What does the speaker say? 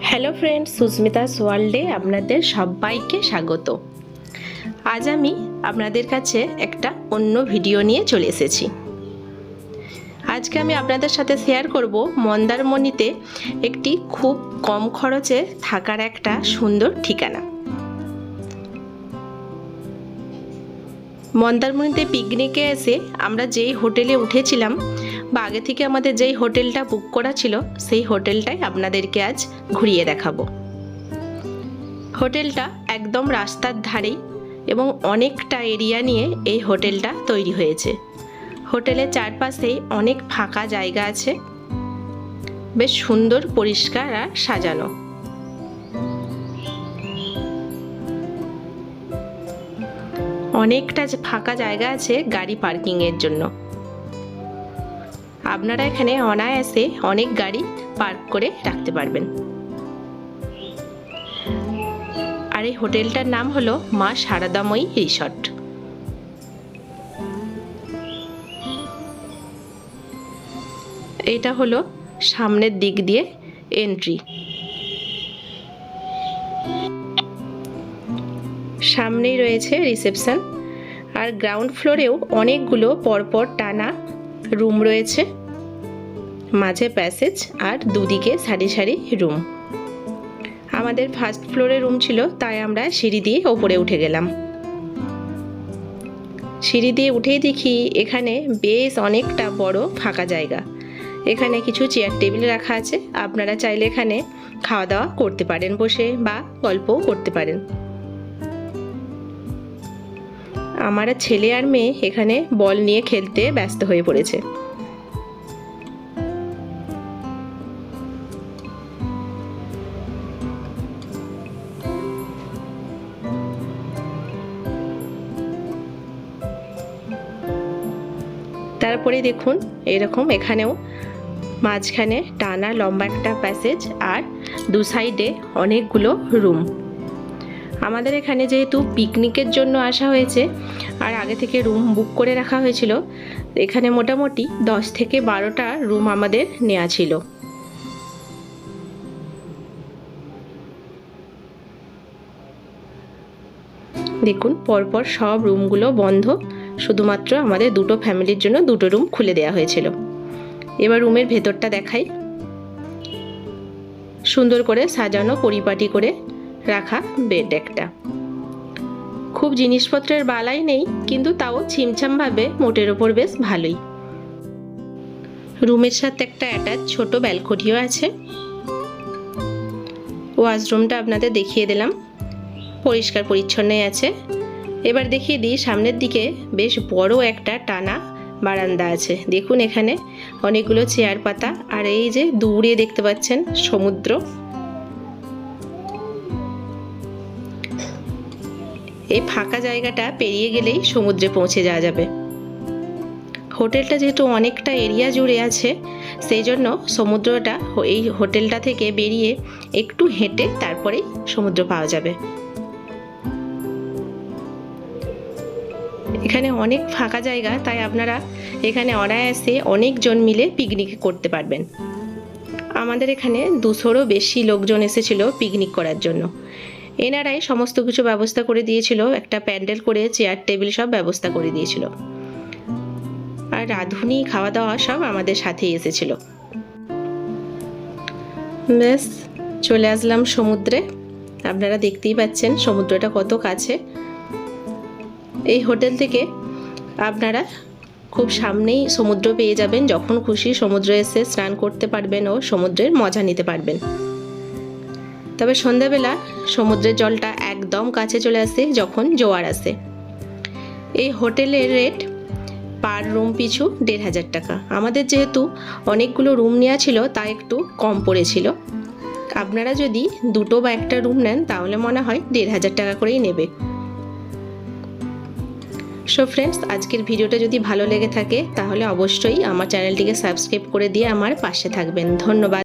Hello friends Susmita's ওয়ার্ল্ডে আপনাদের সবাইকে স্বাগত। আজ আমি আপনাদের কাছে একটা অন্য ভিডিও নিয়ে চলে এসেছি। আজকে আমি আপনাদের সাথে শেয়ার করব মন্দারমণিতে একটি খুব কম খরচে থাকার একটা সুন্দর ঠিকানা। মন্দারমণিতে পিকনিকে এসে আমরা যেই হোটেলে উঠেছিলাম বা আগে থেকে আমাদের যেই হোটেলটা বুক করা ছিল, সেই হোটেলটাই আপনাদেরকে আজ ঘুরিয়ে দেখাবো। হোটেলটা একদম রাস্তার ধারেই এবং অনেকটা এরিয়া নিয়ে এই হোটেলটা তৈরি হয়েছে। হোটেলের চারপাশেই অনেক ফাঁকা জায়গা আছে। বেশ সুন্দর, পরিষ্কার আর সাজানো। অনেকটা ফাঁকা জায়গা আছে গাড়ি পার্কিংয়ের জন্য। আপনারা এখানে অনায়াসে অনেক গাড়ি পার্ক করে রাখতে পারবেন। আর এই হোটেলটার নাম হলো মা শারদাময়ী রিসর্ট। এটা হলো সামনের দিক দিয়ে এন্ট্রি। সামনেই রয়েছে রিসেপশন। আর গ্রাউন্ড ফ্লোরেও অনেকগুলো পরপর টানা রুম রয়েছে। মাঝে প্যাসেজ আর দুদিকে সারি সারি রুম। আমাদের ফার্স্ট ফ্লোরে রুম ছিল, তাই আমরা সিঁড়ি দিয়ে ওপরে উঠে গেলাম। সিঁড়ি দিয়ে উঠেই দেখি এখানে বেশ অনেকটা বড় ফাঁকা জায়গা। এখানে কিছু চেয়ার টেবিল রাখা আছে। আপনারা চাইলে এখানে খাওয়া দাওয়া করতে পারেন বসে বা গল্পও করতে পারেন। আমার ছেলে আর মেয়ে এখানে বল নিয়ে খেলতে ব্যস্ত হয়ে পড়েছে। তারপরে দেখুন, এরকম এখানেও মাঝখানে টানা লম্বা একটা প্যাসেজ আর দু সাইডে অনেকগুলো রুম আমাদের এখানে যেহেতু পিকনিকের জন্য আসা হয়েছে, আর আগে থেকে রুম বুক করে রাখা হয়েছিল, এখানে মোটামুটি দশ থেকে বারোটা রুম আমাদের নেওয়া ছিল। দেখুন, পরপর সব রুমগুলো বন্ধ, শুধুমাত্র আমাদের দুটো ফ্যামিলির জন্য দুটো রুম খুলে দেওয়া হয়েছিল। এবার রুমের ভেতরটা দেখাই। সুন্দর করে সাজানো পরিপাটি করে রাখা বেড একটা। খুব জিনিসপত্রের বালাই নেই, কিন্তু তাও ছিমছামভাবে মোটের ওপর বেশ ভালোই। রুমের সাথে একটা অ্যাটাচ ছোট ব্যালকনিও আছে। ওয়াশরুমটা আপনাদের দেখিয়ে দিলাম। পরিষ্কার পরিচ্ছন্নই আছে। এবার দেখিয়ে দিই, সামনের দিকে বেশ বড় একটা টানা বারান্দা আছে। দেখুন এখানে অনেকগুলো চেয়ার পাতা, আর এই যে দূরে দেখতে পাচ্ছেন সমুদ্র। এই ফাঁকা জায়গাটা পেরিয়ে গেলেই সমুদ্রে পৌঁছে যাওয়া যাবে। হোটেলটা যেহেতু অনেকটা এরিয়া জুড়ে আছে, সেই জন্য সমুদ্রটা এই হোটেলটা থেকে বেরিয়ে একটু হেঁটে তারপরেই সমুদ্র পাওয়া যাবে। এখানে অনেক ফাঁকা জায়গা, তাই আপনারা এখানে অনায়াসে অনেকজন মিলে পিকনিক করতে পারবেন। আমাদের এখানে দুশোরও বেশি লোকজন এসেছিল পিকনিক করার জন্য। এনারাই সমস্ত কিছু ব্যবস্থা করে দিয়েছিল, একটা প্যান্ডেল করে, চেয়ার, টেবিল সব ব্যবস্থা করে দিয়েছিল। আর রাঁধুনি খাওয়া দাওয়া সব আমাদের সাথেই এসেছিল। ব্যাস, চলে আসলাম সমুদ্রে। আপনারা দেখতেই পাচ্ছেন সমুদ্রটা কত কাছে। এই হোটেল থেকে আপনারা খুব সামনেই সমুদ্র পেয়ে যাবেন, যখন খুশি সমুদ্রে এসে স্নান করতে পারবেন ও সমুদ্রের মজা নিতে পারবেন। তবে সন্ধ্যাবেলা সমুদ্রের জলটা একদম কাছে চলে আসে যখন জোয়ার আসে। এই হোটেলের রেট পার রুম পিছু দেড় হাজার টাকা। আমাদের যেহেতু অনেকগুলো রুম নেওয়া ছিল, তা একটু কম পড়েছিল। আপনারা যদি দুটো বা একটা রুম নেন, তাহলে মনে হয় দেড় হাজার টাকা করেই নেবে। সো ফ্রেন্ডস আজকের ভিডিওটা যদি ভালো লেগে থাকে, তাহলে অবশ্যই আমার চ্যানেলটিকে সাবস্ক্রাইব করে দিয়ে আমার পাশে থাকবেন। ধন্যবাদ।